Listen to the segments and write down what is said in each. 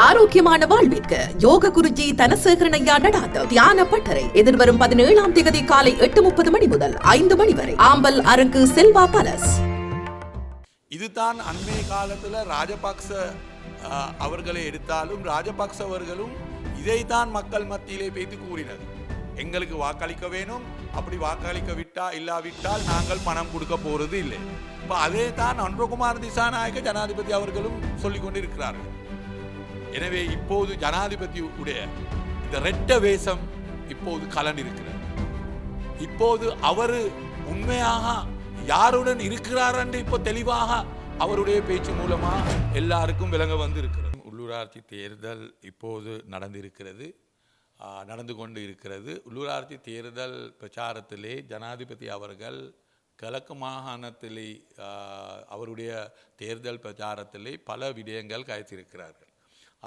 ஆரோக்கியமான வாழ்விற்கு யோக குருஜி தனசேகரனையா நடாத்த தியான பட்டறை. எதிர்வரும் பதினேழாம் தேதி காலை எட்டு முப்பது மணி முதல் ஐந்து மணி வரை. ஆம்பல் அரங்கு செல்வா பலஸ் இதுதான் அண்மை காலத்தில் ராஜபக்ச அவர்களை எடுத்தாலும் ராஜபக்ச அவர்களும் இதைத்தான் மக்கள் மத்தியிலே பேத்து கூறினது எங்களுக்கு வாக்களிக்க வேணும். அப்படி வாக்களிக்க விட்டா இல்லாவிட்டால் நாங்கள் பணம் கொடுக்க போறது இல்லை. இப்போ அதே தான் அன்பகுமார் திசாநாயக ஜனாதிபதி அவர்களும் சொல்லிக் கொண்டிருக்கிறார்கள். எனவே இப்போது ஜனாதிபதி உடைய இந்த ரெட்ட வேஷம் இப்போது கலண்டிருக்கிறது இப்போது அவர் உண்மையாக யாருடன் இருக்கிறார் என்று இப்போ தெளிவாக அவருடைய பேச்சு மூலமா எல்லாருக்கும் விளங்க வந்து இருக்கிறது உள்ளூராட்சி தேர்தல் இப்போது நடந்திருக்கிறது. நடந்து கொண்டு இருக்கிறது. உள்ளூராட்சி தேர்தல் பிரச்சாரத்திலே ஜனாதிபதி அவர்கள் கிழக்கு மாகாணத்திலே அவருடைய தேர்தல் பிரச்சாரத்திலே பல விடயங்கள் கயத்திருக்கிறார்கள்.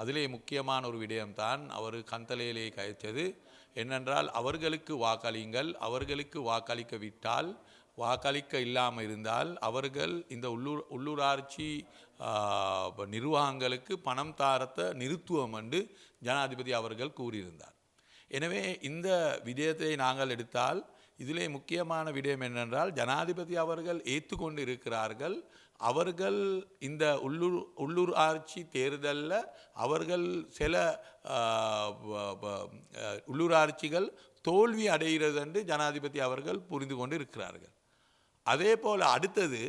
அதிலே முக்கியமான ஒரு விடயம்தான் அவர் கந்தலையிலே கயத்தது. என்னென்றால் அவர்களுக்கு வாக்களியுங்கள் அவர்களுக்கு வாக்களிக்க விட்டால் வாக்களிக்க இல்லாமல் இருந்தால் அவர்கள் இந்த உள்ளூர் உள்ளூராட்சி நிர்வாகங்களுக்கு பணம் தாரத்தை நிறுத்துவோம் என்று ஜனாதிபதி அவர்கள் கூறியிருந்தார். எனவே இந்த விடயத்தை நாங்கள் எடுத்தால் இதிலே முக்கியமான விடயம் என்னென்றால் ஜனாதிபதி அவர்கள் ஏற்றுக்கொண்டு இருக்கிறார்கள். அவர்கள் இந்த உள்ளூர் உள்ளூர் ஆட்சி தேர்தலில் அவர்கள் சில உள்ளூர் ஆட்சிகள் உள்ளூராட்சிகள் தோல்வி அடைகிறது என்று ஜனாதிபதி அவர்கள் புரிந்து கொண்டு இருக்கிறார்கள் அதே போல் அடுத்தது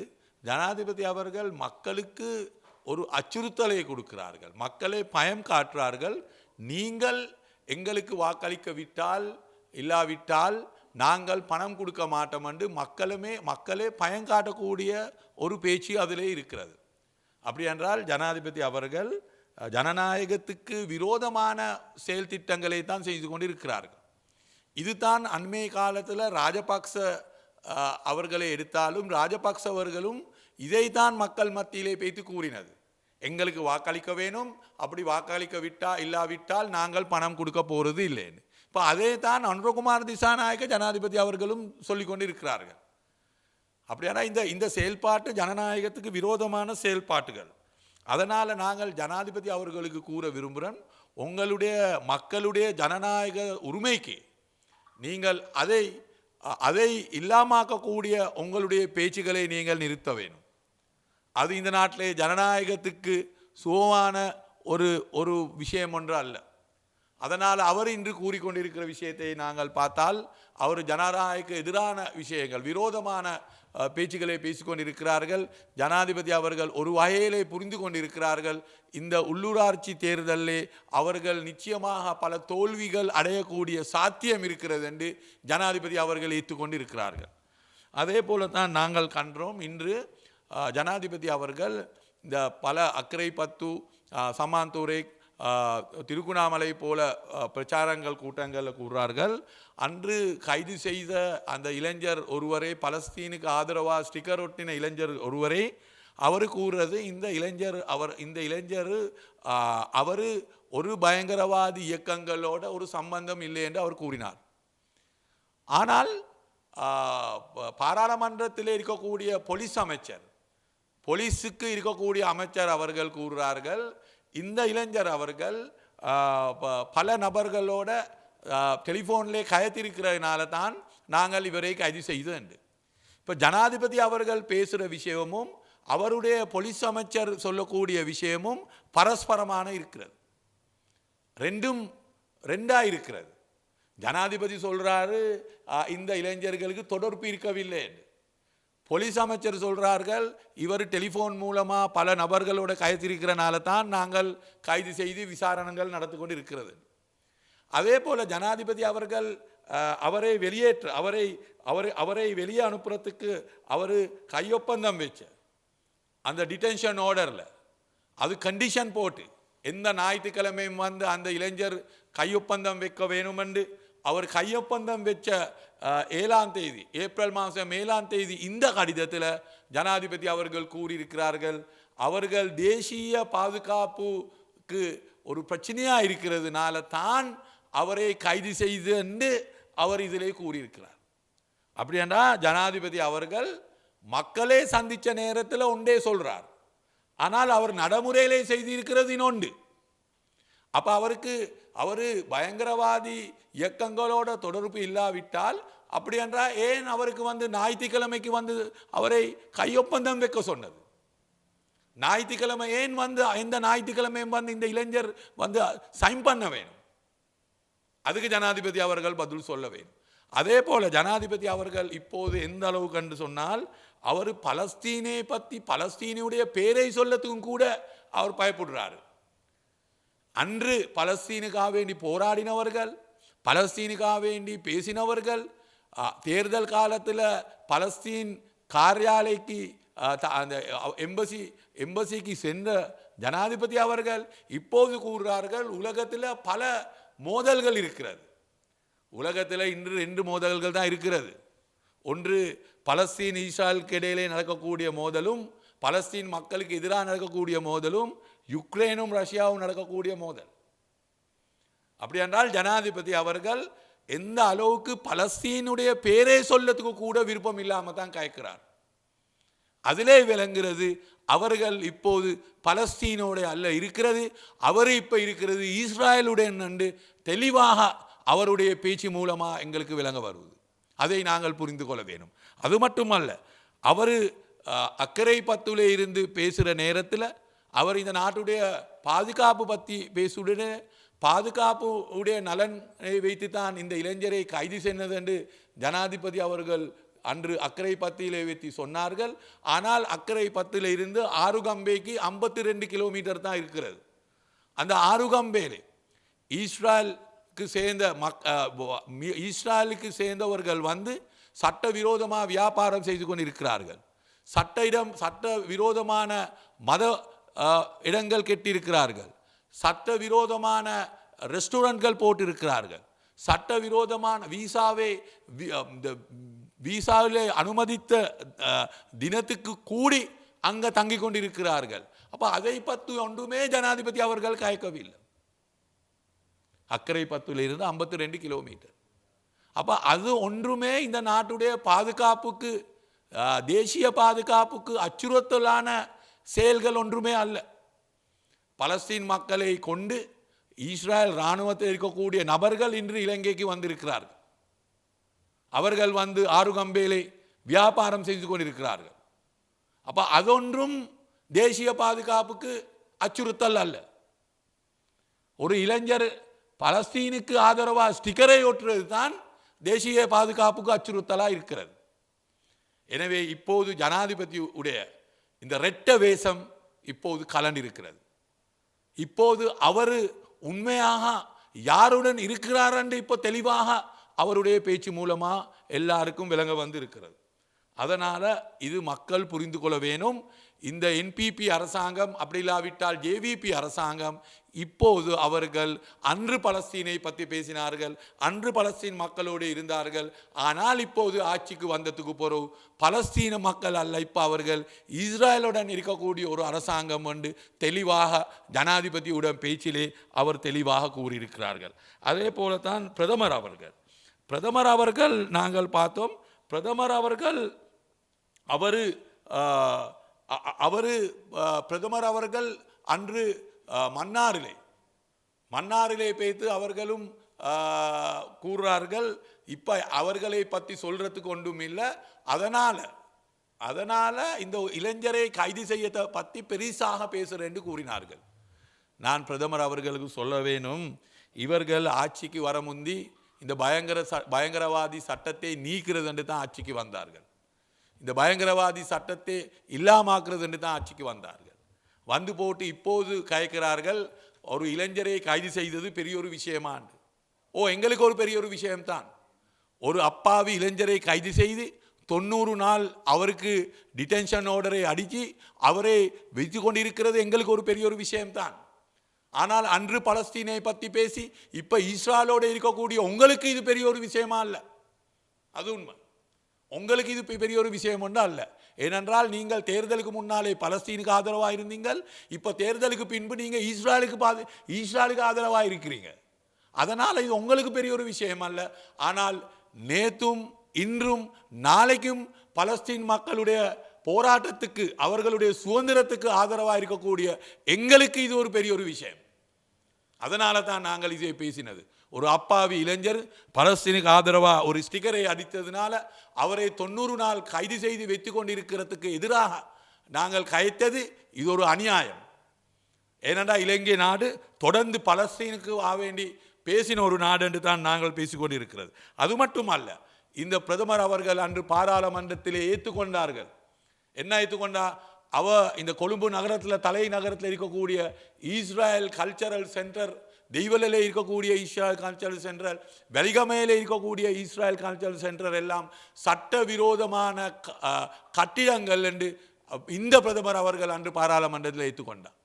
ஜனாதிபதி அவர்கள் மக்களுக்கு ஒரு அச்சுறுத்தலை கொடுக்கிறார்கள். மக்களை பயம் காட்டுறார்கள். நீங்கள் எங்களுக்கு வாக்களிக்க விட்டால் இல்லாவிட்டால் நாங்கள் பணம் கொடுக்க மாட்டோம் என்று மக்களுமே மக்களே பயங்காட்டக்கூடிய ஒரு பேச்சு அதிலே இருக்கிறது. அப்படி என்றால் ஜனாதிபதி அவர்கள் ஜனநாயகத்துக்கு விரோதமான செயல் திட்டங்களை தான் செய்து கொண்டிருக்கிறார்கள். இதுதான் அண்மை காலத்தில் ராஜபக்ச அவர்களை எடுத்தாலும் ராஜபக்ச அவர்களும் இதைத்தான் மக்கள் மத்தியிலே பேத்து கூறினது. எங்களுக்கு வாக்களிக்க வேணும் அப்படி வாக்களிக்க விட்டா இல்லாவிட்டால் நாங்கள் பணம் கொடுக்க போகிறது இல்லைன்னு. இப்போ அதே தான் அனுரகுமார் திசாநாயக ஜனாதிபதி அவர்களும் சொல்லிக்கொண்டு இருக்கிறார்கள் அப்படியானா இந்த இந்த செயல்பாட்டு ஜனநாயகத்துக்கு விரோதமான செயல்பாட்டுகள். அதனால் நாங்கள் ஜனாதிபதி அவர்களுக்கு கூற விரும்புகிறோம் உங்களுடைய மக்களுடைய ஜனநாயக உரிமைக்கு நீங்கள் அதை அதை இல்லாமாக்கக்கூடிய உங்களுடைய பேச்சுக்களை நீங்கள் நிறுத்த வேணும். அது இந்த நாட்டிலே ஜனநாயகத்துக்கு சுகமான ஒரு ஒரு விஷயம் ஒன்று அல்ல. அதனால் அவர் இன்று கூறிக்கொண்டிருக்கிற விஷயத்தை நாங்கள் பார்த்தால் அவர் ஜனநாயக எதிரான விஷயங்கள் விரோதமான பேச்சுக்களை பேசிக்கொண்டிருக்கிறார்கள். ஜனாதிபதி அவர்கள் ஒரு வகையிலே புரிந்து கொண்டிருக்கிறார்கள். இந்த உள்ளூராட்சி தேர்தலிலே அவர்கள் நிச்சயமாக பல தோல்விகள் அடையக்கூடிய சாத்தியம் இருக்கிறது என்று ஜனாதிபதி அவர்கள் ஏற்றுக்கொண்டு இருக்கிறார்கள் அதே போல தான் நாங்கள் கண்டோம் இன்று ஜனாதிபதி அவர்கள் இந்த பல அக்கரை பத்து சமாந்தூரை திருக்குணாமலை போல பிரச்சாரங்கள் கூட்டங்களில் கூறுறார்கள். அன்று கைது செய்த அந்த இளைஞர் ஒருவரே பலஸ்தீனுக்கு ஆதரவாக ஸ்டிக்கர் ஒட்டின இளைஞர் ஒருவரே அவர் கூறுறது இந்த இளைஞர் அவர் இந்த இளைஞர் அவர் ஒரு பயங்கரவாதி இயக்கங்களோட ஒரு சம்பந்தம் இல்லை என்று அவர் கூறினார். ஆனால் பாராளுமன்றத்தில் இருக்கக்கூடிய போலீஸ் அமைச்சர் போலீஸுக்கு இருக்கக்கூடிய அமைச்சர் அவர்கள் கூறுகிறார்கள் இந்த இளைஞர் அவர்கள் பல நபர்களோட டெலிஃபோன்லே கயத்திருக்கிறதுனால தான் நாங்கள் இவரை கைது செய்தோம் என்று. இப்போ ஜனாதிபதி அவர்கள் பேசுகிற விஷயமும் அவருடைய போலீஸ் அமைச்சர் சொல்லக்கூடிய விஷயமும் பரஸ்பரமான இருக்கிறது. ரெண்டும் ரெண்டாக இருக்கிறது. ஜனாதிபதி சொல்கிறாரு இந்த இளைஞர்களுக்கு தொடர்பு இருக்கவில்லை என்று. போலீஸ் அமைச்சர் சொல்கிறார்கள் இவர் டெலிஃபோன் மூலமாக பல நபர்களோட கைத்திருக்கிறனால தான் நாங்கள் கைது செய்து விசாரணைகள் நடத்தி கொண்டு இருக்கிறது அதே போல் ஜனாதிபதி அவர்கள் அவரை வெளியேற்ற அவரை அவரை அவரை வெளியே அனுப்புறதுக்கு அவர் கையொப்பந்தம் வச்ச அந்த டிடென்ஷன் ஆர்டரில் அது கண்டிஷன் போட்டு எந்த ஞாயிற்றுக்கிழமையும் வந்து அந்த இளைஞர் கையொப்பந்தம் வைக்க வேணுமென்று அவர் கையொப்பந்தம் வச்ச ஏழாம் தேதி ஏப்ரல் மாதம் ஏழாம் தேதி இந்த கடிதத்தில் ஜனாதிபதி அவர்கள் கூறியிருக்கிறார்கள். அவர்கள் தேசிய பாதுகாப்புக்கு ஒரு பிரச்சனையாக இருக்கிறதுனால தான் அவரை கைது செய்து என்று அவர் இதிலே கூறியிருக்கிறார். அப்படின்னா ஜனாதிபதி அவர்கள் மக்களே சந்தித்த நேரத்தில் ஒன்றே சொல்கிறார் ஆனால் அவர் நடைமுறையிலே செய்திருக்கிறது இன்னொன்று. அப்போ அவருக்கு அவர் பயங்கரவாதி இயக்கங்களோட தொடர்பு இல்லாவிட்டால் அப்படி என்றால் ஏன் அவருக்கு வந்து ஞாயிற்றுக்கிழமைக்கு வந்து அவரை கையொப்பந்தம் வைக்க சொன்னது? ஞாயிற்றுக்கிழமை ஏன் வந்து எந்த ஞாயிற்றுக்கிழமையும் வந்து இந்த இளைஞர் வந்து சைன் பண்ண வேணும்? அதுக்கு ஜனாதிபதி அவர்கள் பதில் சொல்ல வேணும். அதே போல் ஜனாதிபதி அவர்கள் இப்போது எந்த அளவு கண்டு சொன்னால் அவர் பலஸ்தீனை பற்றி பலஸ்தீனுடைய பேரை சொல்லத்துக்கும் கூட அவர் பயப்படுறாரு. அன்று பலஸ்தீனுக்காக வேண்டி போராடினவர்கள் பலஸ்தீனுக்காக வேண்டி பேசினவர்கள் தேர்தல் காலத்தில் பலஸ்தீன் காரியாலைக்கு த- அந்த எம்பசி எம்பசிக்கு சென்ற ஜனாதிபதி அவர்கள் இப்போது கூறுகிறார்கள் உலகத்தில் பல மோதல்கள் இருக்கிறது. உலகத்தில் இன்று ரெண்டு மோதல்கள் தான் இருக்கிறது. ஒன்று பலஸ்தீன் ஈஸ்ராயலுக்கு இடையிலே நடக்கக்கூடிய மோதலும் பலஸ்தீன் மக்களுக்கு எதிராக நடக்கக்கூடிய மோதலும் யுக்ரைனும் ரஷ்யாவும் நடக்கக்கூடிய மோதல். அப்படி என்றால் ஜனாதிபதி அவர்கள் எந்த அளவுக்கு பலஸ்தீனுடைய பேரே சொல்லத்துக்கு கூட விருப்பம் இல்லாமல் தான் கேட்கிறார் அதிலே விளங்குகிறது அவர்கள் இப்போது பலஸ்தீனோட அல்ல இருக்கிறது அவர் இப்போ இருக்கிறது இஸ்ராயலுடைய நண்டு தெளிவாக அவருடைய பேச்சு மூலமாக எங்களுக்கு விளங்க வருவது. அதை நாங்கள் புரிந்து கொள்ள வேணும் அது மட்டுமல்ல அவர் அக்கறை பத்துலே இருந்து பேசுகிற நேரத்தில் அவர் இந்த நாட்டுடைய பாதுகாப்பு பற்றி பேசுடனே பாதுகாப்பு உடைய நலனை வைத்து தான் இந்த இளைஞரை கைது செய்தது என்று ஜனாதிபதி அவர்கள் அன்று அக்கறை பத்தியிலே வைத்து சொன்னார்கள். ஆனால் அக்கறை பத்தில் இருந்து ஆறுகம்பேக்கு ஐம்பத்தி ரெண்டு கிலோமீட்டர் தான் இருக்கிறது. அந்த ஆறுகம்பேலே ஈஸ்ராயலுக்கு சேர்ந்த மக் அஹ், ஈஸ்ராயலுக்கு சேர்ந்தவர்கள் வந்து சட்டவிரோதமாக வியாபாரம் செய்து கொண்டிருக்கிறார்கள். சட்ட இடம் சட்ட விரோதமான மத இடங்கள் கெட்டியிருக்கிறார்கள். சட்ட விரோதமான ரெஸ்டாரண்ட்கள் போட்டிருக்கிறார்கள். சட்ட விரோதமான வீசாவே இந்த விசாவிலே அனுமதித்த தினத்துக்கு கூடி அங்கே தங்கி கொண்டிருக்கிறார்கள். அப்போ அதை பற்றி ஒன்றுமே ஜனாதிபதி அவர்கள் கயக்கவில்லை அக்கறை பத்துலேருந்து ஐம்பத்தி ரெண்டு கிலோமீட்டர். அப்போ அது ஒன்றுமே இந்த நாட்டுடைய பாதுகாப்புக்கு தேசிய பாதுகாப்புக்கு அச்சுறுத்தலான செயல்கள் ஒன்றுமே அல்ல. பலஸ்தீன் மக்களை கொண்டு இஸ்ரேல் இராணுவத்தில் இருக்கக்கூடிய நபர்கள் இன்று இலங்கைக்கு வந்திருக்கிறார்கள். அவர்கள் வந்து ஆறுகம்பேலை வியாபாரம் செய்து கொண்டிருக்கிறார்கள். அப்போ அதொன்றும் தேசிய பாதுகாப்புக்கு அச்சுறுத்தல் அல்ல. ஒரு இளைஞர் பலஸ்தீனுக்கு ஆதரவாக ஸ்டிக்கரை ஒட்டுறது தான் தேசிய பாதுகாப்புக்கு அச்சுறுத்தலாக இருக்கிறது. எனவே இப்போது ஜனாதிபதி உடைய இந்த ரெட்ட வேஷம் இப்போது கலண்டிருக்கிறது. இப்போது அவர் உண்மையாக யாருடன் இருக்கிறார் என்று இப்போ தெளிவாக அவருடைய பேச்சு மூலமாக எல்லாருக்கும் விளங்க வந்து இருக்கிறது அதனால் இது மக்கள் புரிந்து கொள்ள வேணும். இந்த என்பிபி அரசாங்கம் அப்படி இல்லாவிட்டால் ஜேவிபி அரசாங்கம் இப்போது அவர்கள் அன்று பலஸ்தீனை பற்றி பேசினார்கள் அன்று பலஸ்தீன் மக்களோடு இருந்தார்கள். ஆனால் இப்போது ஆட்சிக்கு வந்ததுக்கு பிறகு பலஸ்தீன மக்கள் அல்ல இப்போ அவர்கள் இஸ்ரேலுடன் இருக்கக்கூடிய ஒரு அரசாங்கம் என்று தெளிவாக ஜனாதிபதியுடன் பேச்சிலே அவர் தெளிவாக கூறியிருக்கிறார்கள். அதே போலத்தான் பிரதமர் அவர்கள். பிரதமர் அவர்கள் நாங்கள் பார்த்தோம். பிரதமர் அவர்கள் அவர் அவர் பிரதமர் அவர்கள் அன்று மன்னாரிலே மன்னாரிலே பேத்து அவர்களும் கூறுறார்கள். இப்போ அவர்களை பற்றி சொல்கிறதுக்கு ஒன்றும் இல்லை. அதனால் அதனால் இந்த இளைஞரை கைது செய்யத்தை பற்றி பெரிசாக பேசுகிறேன் கூறினார்கள். நான் பிரதமர் அவர்களுக்கு சொல்ல வேணும். இவர்கள் ஆட்சிக்கு வர முந்தி இந்த பயங்கர ச பயங்கரவாதி சட்டத்தை நீக்கிறது என்று தான் ஆட்சிக்கு வந்தார்கள். இந்த பயங்கரவாதி சட்டத்தை இல்லாமாக்குறது என்று தான் ஆட்சிக்கு வந்தார்கள். வந்து போட்டு இப்போது கயக்கிறார்கள் ஒரு இளைஞரை கைது செய்தது பெரிய ஒரு விஷயமாண்டு ஓ எங்களுக்கு ஒரு பெரிய ஒரு விஷயம்தான் ஒரு அப்பாவி இளைஞரை கைது செய்து தொண்ணூறு நாள் அவருக்கு டிடென்ஷன் ஆர்டரை அடித்து அவரை வைத்து கொண்டிருக்கிறது எங்களுக்கு ஒரு பெரிய ஒரு விஷயம்தான் ஆனால் அன்று பலஸ்தீனை பற்றி பேசி இப்போ இஸ்ராலோடு இருக்கக்கூடிய உங்களுக்கு இது பெரிய ஒரு விஷயமா இல்லை அது உண்மை. உங்களுக்கு இது பெரிய ஒரு விஷயம் ஒன்றும் அல்ல. ஏனென்றால் நீங்கள் தேர்தலுக்கு முன்னாலே பலஸ்தீனுக்கு ஆதரவாக இருந்தீங்கள் இப்போ தேர்தலுக்கு பின்பு நீங்கள் இஸ்ராயலுக்கு பாது இஸ்ராயலுக்கு ஆதரவாக இருக்கிறீங்க அதனால் இது உங்களுக்கு பெரிய ஒரு விஷயம் அல்ல. ஆனால் நேத்தும் இன்றும் நாளைக்கும் பலஸ்தீன் மக்களுடைய போராட்டத்துக்கு அவர்களுடைய சுதந்திரத்துக்கு ஆதரவாக இருக்கக்கூடிய எங்களுக்கு இது ஒரு பெரிய ஒரு விஷயம். அதனால தான் நாங்கள் இதை பேசினது. ஒரு அப்பாவி இளைஞர் பலஸ்தீனுக்கு ஆதரவாக ஒரு ஸ்டிக்கரை அடித்ததுனால அவரை தொண்ணூறு நாள் கைது செய்து வைத்து கொண்டிருக்கிறதுக்கு எதிராக நாங்கள் கைத்தது இது ஒரு அநியாயம். ஏனென்றா இலங்கை நாடு தொடர்ந்து பலஸ்தீனுக்கு வேண்டி பேசின ஒரு நாடு என்று தான் நாங்கள் பேசிக்கொண்டிருக்கிறது அது மட்டுமல்ல இந்த பிரதமர் அவர்கள் அன்று பாராளுமன்றத்திலே ஏற்றுக்கொண்டார்கள் என்ன ஏற்றுக்கொண்டா அவ இந்த கொழும்பு நகரத்தில் தலைநகரத்தில் இருக்கக்கூடிய இஸ்ரேல் கல்ச்சரல் சென்டர் தெய்வலையில் இருக்கக்கூடிய இஸ்ரேல் கல்ச்சரல் சென்டர் வெலிகமையில் இருக்கக்கூடிய இஸ்ரேல் கல்ச்சரல் சென்டர் எல்லாம் சட்டவிரோதமான கட்டிடங்கள் என்று இந்த பிரதமர் அவர்கள் அன்று பாராளுமன்றத்தில் ஏற்றுக்கொண்டார்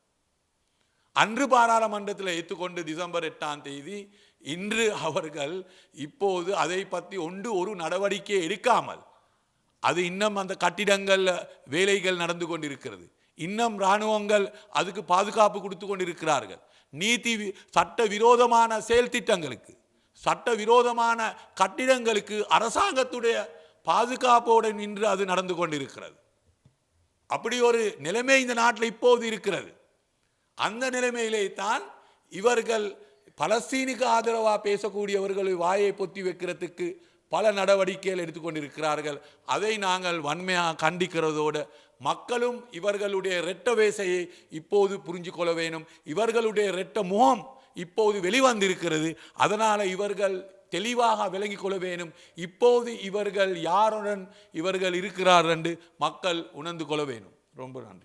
அன்று பாராளுமன்றத்தில் ஏற்றுக்கொண்டு டிசம்பர் எட்டாம் தேதி இன்று அவர்கள் இப்போது அதை பற்றி ஒன்று ஒரு நடவடிக்கை எடுக்காமல் அது இன்னும் அந்த கட்டிடங்கள் வேலைகள் நடந்து கொண்டிருக்கிறது இன்னும் இராணுவங்கள் அதுக்கு பாதுகாப்பு கொடுத்து கொண்டிருக்கிறார்கள். நீதி வி- சட்ட விரோதமான செயல் திட்டங்களுக்கு சட்ட விரோதமான கட்டிடங்களுக்கு அரசாங்கத்துடைய பாதுகாப்போடு நின்று அது நடந்து கொண்டிருக்கிறது. அப்படி ஒரு நிலைமை இந்த நாட்டில் இப்போது இருக்கிறது. அந்த நிலைமையிலே தான் இவர்கள் பலஸ்தீனுக்கு ஆதரவாக பேசக்கூடியவர்கள் வாயை பொத்தி வைக்கிறதுக்கு பல நடவடிக்கைகள் எடுத்துக்கொண்டிருக்கிறார்கள். அதை நாங்கள் வன்மையாக கண்டிக்கிறதோடு மக்களும் இவர்களுடைய இரட்ட வேசையை இப்போது புரிஞ்சு கொள்ள வேணும் இவர்களுடைய இரட்ட முகம் இப்போது வெளிவந்திருக்கிறது. அதனால் இவர்கள் தெளிவாக விளங்கிக் கொள்ள வேணும் இப்போது இவர்கள் யாருடன் இவர்கள் இருக்கிறார் என்று மக்கள் உணர்ந்து கொள்ள வேணும் ரொம்ப நன்றி.